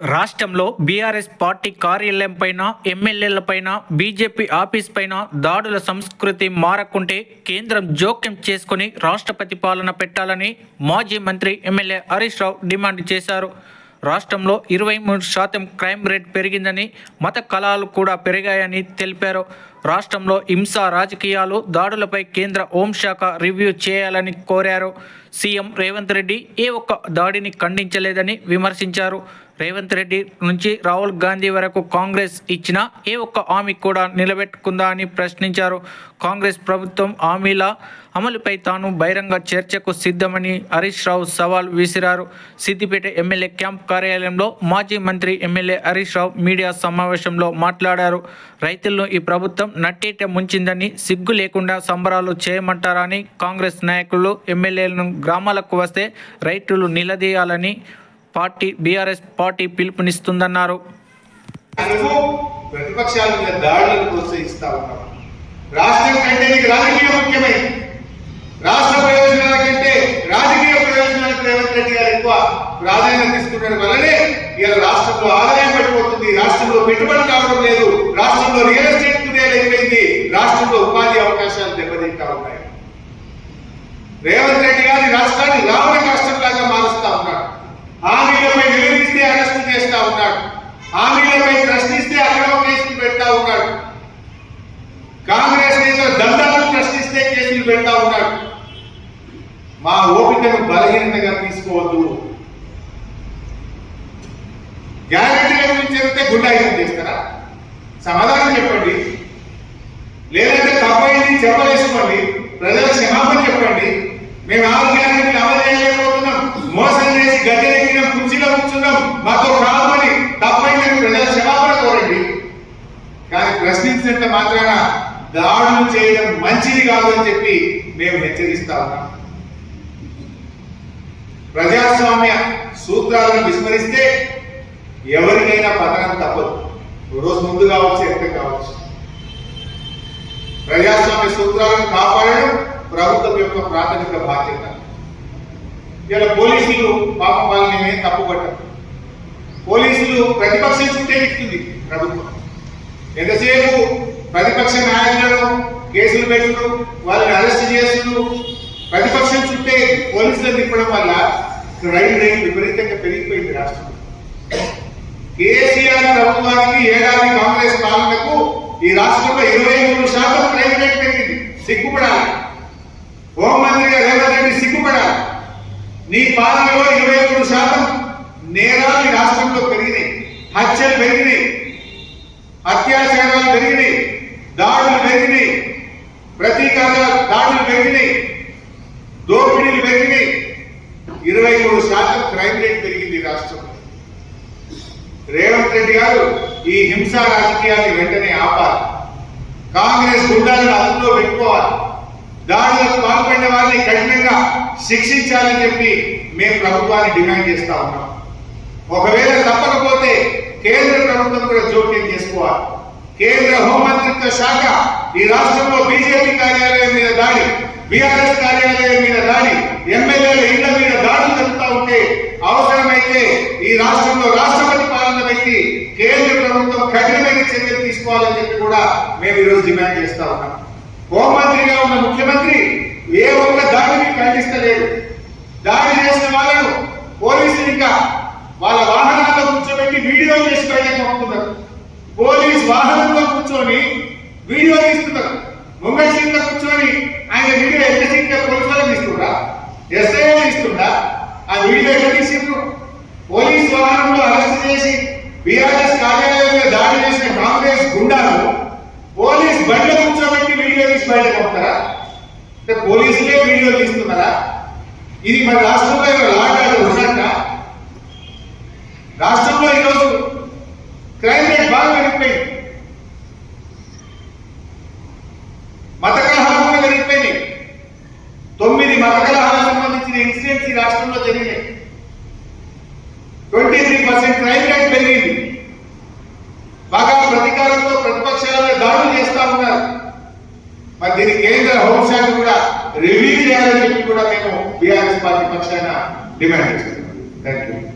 రాష్ట్రంలో BRS party కార్యాలయం పైన బీజేపీ ఆఫీస్ పైన దాడుల సంస్కృతి మారకుంటే కేంద్రం జోక్యం చేసుకుని రాష్ట్రపతి పాలన పెట్టాలని మాజీ మంత్రి ఎమ్మెల్యే హరీష్ రావు డిమాండ్ చేశారు. రాష్ట్రంలో ఇరవై మూడు శాతం క్రైమ్ రేట్ పెరిగిందని మత కళాలు కూడా పెరిగాయని తెలిపారు. రాష్ట్రంలో హింస రాజకీయాలు దాడులపై కేంద్ర హోంశాఖ రివ్యూ చేయాలని కోరారు. సీఎం రేవంత్ రెడ్డి ఏ ఒక్క దాడిని ఖండించలేదని విమర్శించారు. రేవంత్ రెడ్డి నుంచి రాహుల్ గాంధీ వరకు కాంగ్రెస్ ఇచ్చిన ఏ ఒక్క హామీ కూడా నిలబెట్టుకుందా అని ప్రశ్నించారు. కాంగ్రెస్ ప్రభుత్వం హామీల అమలుపై తాను బహిరంగ చర్చకు సిద్ధమని హరీష్ రావు సవాల్ విసిరారు. సిద్దిపేట ఎమ్మెల్యే క్యాంప్ కార్యాలయంలో మాజీ మంత్రి ఎమ్మెల్యే హరీష్ రావు మీడియా సమావేశంలో మాట్లాడారు. రైతులను ఈ ప్రభుత్వం నట్టేట ముంచిందని సిగ్గు లేకుండా సంబరాలు చేయమంటారని కాంగ్రెస్ నాయకులు ఎమ్మెల్యేలను గ్రామాలకు వస్తే రైతులు నిలదీయాలని పార్టీ బీఆర్ఎస్ పార్టీ పిలుపునిస్తుందన్నారు. ప్రతిపక్షాల మీద దాడులను ప్రోత్సహిస్తా ఉన్నావు రాష్ట్రం కంటే నీకు రాజకీయం ముఖ్యమైనది రాష్ట్ర ప్రయోజనాల కంటే రాజకీయ ప్రయోజనాలకు రేవంత్ రెడ్డి గారు ఎక్కువ ప్రాధాన్యత ఇస్తుండడం వల్లనే ఇలా రాష్ట్రంలో ఆదాయం పడిపోతుంది. రాష్ట్రంలో పెట్టుబడి రావడం లేదు. రాష్ట్రంలో రియల్ ఎస్టేట్ కుదేలైపోయింది. రాష్ట్రంలో ఉపాధి అవకాశాలు దెబ్బతింటా ఉన్నాయి. రేవంత్ రెడ్డి గారి రాష్ట్రాన్ని రావణ రాష్ట్రంలాగా మారుస్తా ఉన్నాడు హామీలపై నిలదీస్తే అరెస్ట్ చేస్తా ఉన్నాడు హామీలపై ప్రశ్నిస్తే అక్రమ కేసులు పెడతా ఉన్నాడు కాంగ్రెస్ నేతల దండాలను ప్రశ్నిస్తే కేసులు పెడతా ఉన్నాడు మా ఓపికను బలహీనతగా తీసుకోవద్దు. గ్యారెంటీల గురించి చెప్తే గుండాయిజం చేస్తారా? సమాధానం చెప్పండి. లేదంటే తప్పైంది చెప్పలేసుకోండి. ప్రజల క్షమాపణ చెప్పండి. మేము ఆరోగ్యాన్ని ప్రశ్నించినంత మాత్రాన దాడులు చేయడం మంచిది కాదు అని చెప్పి మేము హెచ్చరిస్తా ఉన్నాం. ప్రజాస్వామ్య సూత్రాలను విస్మరిస్తే ఎవరికైనా పతనం తప్పదు. రోజు ముందు కావచ్చు ఎక్కడ కావచ్చు. ప్రజాస్వామ్య సూత్రాలను కాపాడడం ప్రభుత్వం యొక్క ప్రాథమిక బాధ్యత. ఇలా పోలీసులు పాపం వాళ్ళని తప్పుపట్టారు పోలీసులు ప్రతిపక్షం చుట్టే ఇస్తుంది ప్రభుత్వం. ఎంతసేపు ప్రతిపక్ష నాయకులను కేసులు పెట్టుడు వాళ్ళని అరెస్ట్ చేసుడు ప్రతిపక్షం చుట్టే పోలీసులను తిప్పడం వల్ల క్రైమ్ రేట్ విపరీతంగా పెరిగిపోయింది రాష్ట్రంలో. కేసీఆర్ ప్రభుత్వానికి ఏడాది కాంగ్రెస్ పాలనకు ఈ రాష్ట్రంలో ఇరవై మూడు శాతం క్రైమ్ రేట్ పెరిగింది. సిగ్గుపడాలి. హోంమంత్రిగా రేవంత్ రెడ్డి సిగ్గుపడాలి. నీ పాలనలో ఇరవై మూడు శాతం నేరాలు రాష్ట్రంలో పెరిగినాయి. హత్యలు పెరిగినాయి. అత్యాచారాలు పెరిగినాయి దాడులు పెరిగినాయి ప్రతీకార దాడులు పెరిగినాయి దోపిడీలు పెరిగినాయి. ఇరవై మూడు శాతం క్రైమ్ రేట్ పెరిగింది రాష్ట్రంలో. రేవంత్ రెడ్డి గారు ఈ హింసా రాజకీయాన్ని వెంటనే ఆపాలి. కాంగ్రెస్ గుండాలను అదుపులో పెట్టుకోవాలి. దాడులకు పాల్పడిన వారిని కఠినంగా శిక్షించాలని చెప్పి మేము ప్రభుత్వాన్ని డిమాండ్ చేస్తా ఉన్నాం. ఒకవేళ తప్పకపోతే కేంద్ర ప్రభుత్వం కూడా జోక్యం చేసుకోవాలి. కేంద్ర హోంమంత్రిత్వ శాఖ ఈ రాష్ట్రంలో బీజేపీ కార్యాలయం మీద దాడి బీఆర్ఎస్ కార్యాలయం మీద దాడి ఎమ్మెల్యేల ఇళ్ళ మీద దాడులు జరుగుతూ ఉంటే అవసరమైతే ఈ రాష్ట్రంలో రాష్ట్రపతి పాలన పెట్టి కేంద్ర ప్రభుత్వం కఠినమైన చర్యలు తీసుకోవాలని చెప్పి కూడా మేము ఈరోజు డిమాండ్ చేస్తా ఉన్నాం. హోంమంత్రిగా ఉన్న ముఖ్యమంత్రి ఏ ఒక్క దాడిని ఖండిస్తలేదు. దాడి చేసిన వాళ్ళను పోలీసులు ఇంకా వాళ్ళ వాహనాల్లో కూర్చోబెట్టి వీడియో చేసి బయటకు పంపుతున్నారు. పోలీస్ వాహనంలో కూర్చొని వీడియో తీస్తున్నారు. ముంగ సీట్లో కూర్చొని ఆయన వీడియో ఎంత సీట్లో పోలీసు వాళ్ళకి ఎస్ఐ తీస్తుందా ఆ వీడియో ఎక్కడ తీసిండ్రు? పోలీస్ వాహనంలో అరెస్ట్ చేసి బీఆర్ఎస్ కార్యాలయంలో దాడి చేసిన కాంగ్రెస్ గుండాలు పోలీస్ బండ్లు కూర్చోబెట్టి వీడియో తీసి బయటకు పంపుతారా? అంటే పోలీసులే వీడియో తీస్తున్నారా? ఇది మన రాష్ట్రంలో లాగా రాష్ట్రంలో ఈరోజు క్రైమ్ రేట్ బాగా పెరిగిపోయింది. మత కలహాలు కూడా పెరిగిపోయినాయి. తొమ్మిది మత కలహాలకు సంబంధించిన ఇన్సిడెంట్స్ ఈ రాష్ట్రంలో జరిగినాయి. Twenty three percent crime rate పెరిగింది. బాగా ప్రతీకారంతో ప్రతిపక్షాల దాడులు చేస్తా ఉన్నారు. మరి దీని కేంద్ర హోంశాఖ కూడా రివ్యూ చేయాలని చెప్పి కూడా మేము బీఆర్ఎస్ పార్టీ పక్షాన డిమాండ్ చేస్తున్నాం. Thank you